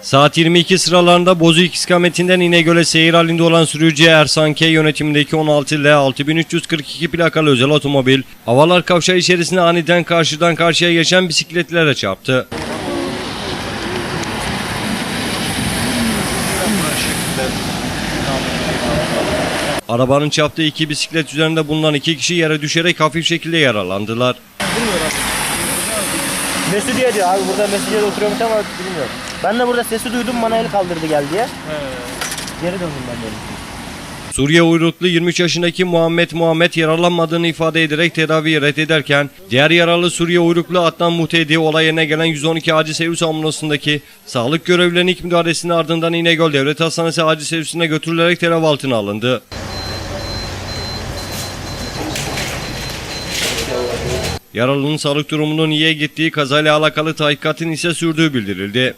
Saat 22 sıralarında Bozüyük istikametinden İnegöl'e seyir halinde olan sürücü Ersan K yönetimindeki 16 L 6342 plakalı özel otomobil, Havalar Kavşağı içerisinde aniden karşıdan karşıya geçen bisikletlere çarptı. Arabanın çarptığı iki bisiklet üzerinde bulunan iki kişi yere düşerek hafif şekilde yaralandılar. Mesudiye diyor abi burada Mesudiye'de oturuyormuş ama bilmiyorum. Ben de burada sesi duydum bana el kaldırdı gel diye. Geri döndüm ben de. Suriye uyruklu 23 yaşındaki Muhammed Muhammed yaralanmadığını ifade ederek tedaviyi reddederken diğer yaralı Suriye uyruklu Adnan Muhtedi olay yerine gelen 112 acil servis ambulansındaki sağlık görevlilerinin ilk müdahalesinin ardından İnegöl Devlet Hastanesi acil servisine götürülerek tedavi altına alındı. Yaralının sağlık durumunun iyiye gittiği kazayla alakalı tahkikatın ise sürdüğü bildirildi.